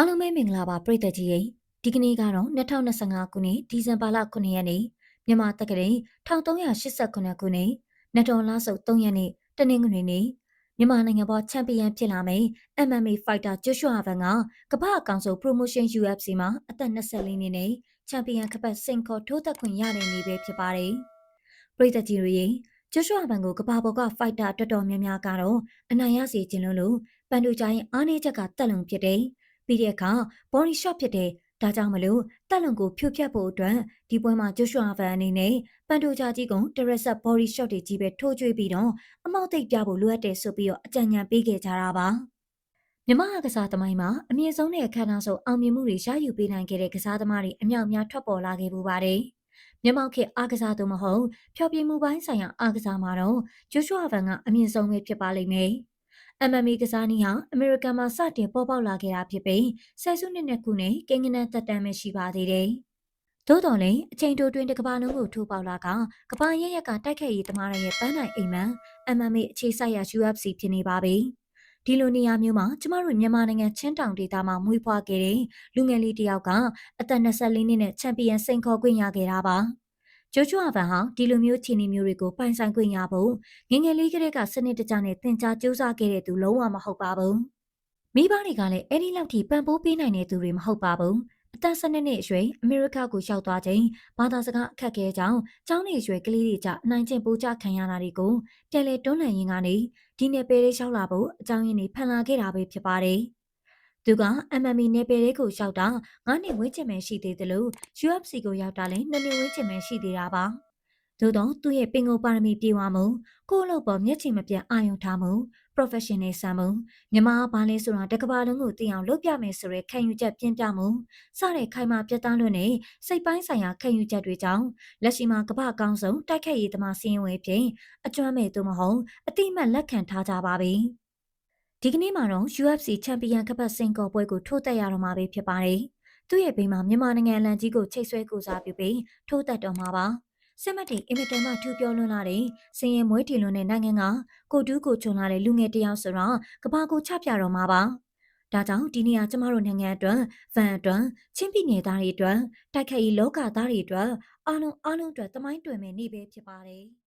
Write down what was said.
အားလုံးပဲမင်္ဂလာပါပရိသတ်ကြီးရေဒီကနေ့ကတော့2025ခုနှစ်ဒီဇင်ဘာလ9ရက်နေ့မြန်မာတက္ကသိုလ်1389ခုနှစ်နတော်လဆုပ်3ရက်နေ့တနင်္ဂနွေနေ့မြန်မာနိုင်ငံပေါ်ချန်ပီယံဖြစ်လာမယ့် MMA Fighter Joshua Van ကကမ္ဘာအကောင်ဆုံး Promotion UFC မှာအသက်24နှစ်နဲ့ချန်ပီယံခပတ်စင်ခေါ်ထိုးသက်ခွင့်ရတဲ့နေ့ပဲဖြစ်ပါတယ်ပရိသတ်ကြီးတွေရေဂျိုရှွာဘန်ကိုကဘာပေါ်ကဖိုက်တာတော်တော်များများကတော့အနိုင်ရစေခြင်းလို့လို့ပန်တူချိုင်းအားနည်းချက်ကတက်လုံဖြစ်တယ် ပြီးတဲ့အခါ body shot ဖြစ်တယ်ဒါကြောင့်မလို့တက်လုံကိုဖြိုဖျက်ဖို့အတွက်ဒီပွဲမှာဂျိုရှွာဗန်အနေနဲ့ပန်တိုဂျာကြီးကတရက်ဆက် body shot တွေကြီးပဲထိုးကျွေးပြီးတော့အမောက်သိပ်ပြဖို့လိုအပ်တယ်ဆိုပြီးတော့အကြံဉာဏ်ပေးခဲ့ကြတာပါမြမကစားသမိုင်းမှာအမြင့်ဆုံးတဲ့အခမ်းအနားဆုံးအောင်မြင်မှုတွေရယူပေးနိုင်ခဲ့တဲ့ကစားသမားတွေအမြောက်အများထွက်ပေါ်လာခဲ့ပူပါတယ်မြမောက်ခေအားကစားသူမဟုတ်ဖျော်ပြမှုပိုင်းဆိုင်ရာအားကစားမှာတော့ဂျိုရှွာဗန်ကအမြင့်ဆုံးပဲဖြစ်ပါလိမ့်မယ်။ MMA ကစားနည်းဟာအမေရိကန်မှာစတင်ပေါ်ပေါက်လာခဲ့တာဖြစ်ပြီးဆယ်စုနှစ်နှစ်ခုနဲ့ကိန်းဂဏန်းသက်တမ်းပဲရှိပါသေးတယ်။သို့တော်လည်းအချိန်တိုတွင်တစ်ကမ္ဘာလုံးကိုထိုးပေါက်လာကကမ္ဘာရရကတိုက်ခိုက်ရေးသမားတွေရဲ့ပန်းနိုင်အိမ်မန် MMA အခြေစိုက်ရာ UFC ဖြစ်နေပါပြီ။ဒီလိုနေရာမျိုးမှာကျမတို့မြန်မာနိုင်ငံချင်းတောင်ဒေသမှာမွေးဖွားခဲ့တဲ့လူငယ်လေးတယောက်ကအသက်24နှစ်နဲ့ချန်ပီယံစိန်ခေါ်ခွင့်ရခဲ့တာပါ။ ဂျိုဂျွာဗန်ဟာဒီလိုမျိုးခြေနေမျိုးတွေကိုပိုင်ဆိုင်ခွင့်ရဖို့ငငယ်လေးကလေးကစနစ်တကျနဲ့သင်ကြားကြိုးစားခဲ့တဲ့သူလုံးဝမဟုတ်ပါဘူး။မိဘတွေကလည်းအဲ့ဒီလောက်ထိပံ့ပိုးပေးနိုင်တဲ့သူတွေမဟုတ်ပါဘူး။အသက်၁၂နှစ်အရွယ်အမေရိကကိုရောက်သွားချိန်ဘာသာစကားအခက်အခဲကြောင့်ကျောင်းနေရွယ်ကလေးတွေကြအနိုင်ကျင့်ပိုးချခံရတာတွေကိုပြန်လည်တွန်းလှန်ရင်းကနေဒီနယ်ပယ်လေးရောက်လာဖို့အကြောင်းရင်းတွေဖန်လာခဲ့တာပဲဖြစ်ပါတယ်။ သူက MMA နယ်ပယ်လေးကိုရောက်တာ9နှစ်ဝန်းကျင်ပဲရှိသေးတယ်လို့ UFC ကိုရောက်တာလည်း2နှစ်ဝန်းကျင်ပဲရှိသေးတာပါ။သို့တော့သူ့ရဲ့ပင်ကိုပါရမီပြေဝမှုကိုယ့်အလုပ်ပေါ်မျက်ခြေမပြတ်အာရုံထားမှု professional ဆံမှုမြမဘာလဲဆိုတာတကဘာလုံးကိုသိအောင်လုပ်ပြမယ်ဆိုရဲခံယူချက်ပြင်းပြမှုစတဲ့ခိုင်မာပြတ်သားလွတ်နဲ့စိတ်ပိုင်းဆိုင်ရာခံယူချက်တွေကြောင့်လက်ရှိမှာကမ္ဘာအကောင်းဆုံးတိုက်ခိုက်ရေးသမားစီးရင်ဝေးဖြင့်အကျွမ်းမဲ့သူမဟုတ်အတိမတ်လက်ခံထားကြပါပြီ။ ဒီကနေ့မှာတော့ UFC ချန်ပီယံကပတ်စင်ကော်ပွဲကိုထိုးတက်ရတော့မှာပဲဖြစ်ပါတယ်။သူ့ရဲ့ဘေးမှာမြန်မာနိုင်ငံအလံကြီးကိုချိတ်ဆွဲကိုစားပြုပြီးထိုးတက်တော့မှာပါ။စစ်မှတ်တွေအင်မတန်မှထူးပြောလွန်းလာတဲ့စင်ရင်မွေးတီလွန်တဲ့နိုင်ငံကကိုတူးကိုချုံလာတဲ့လူငယ်တယောက်ဆိုတော့ကဘာကိုချပြတော့မှာပါ။ဒါကြောင့်ဒီနေ့ကကျမတို့နိုင်ငံအတွက်ဗန်အတွက်ချင်းပြည်နယ်သားတွေအတွက်တိုက်ခိုက်ရေးလောကသားတွေအတွက်အားလုံးအားလုံးအတွက်တမိုင်းတွင်မဲ့နေ့ပဲဖြစ်ပါတယ်။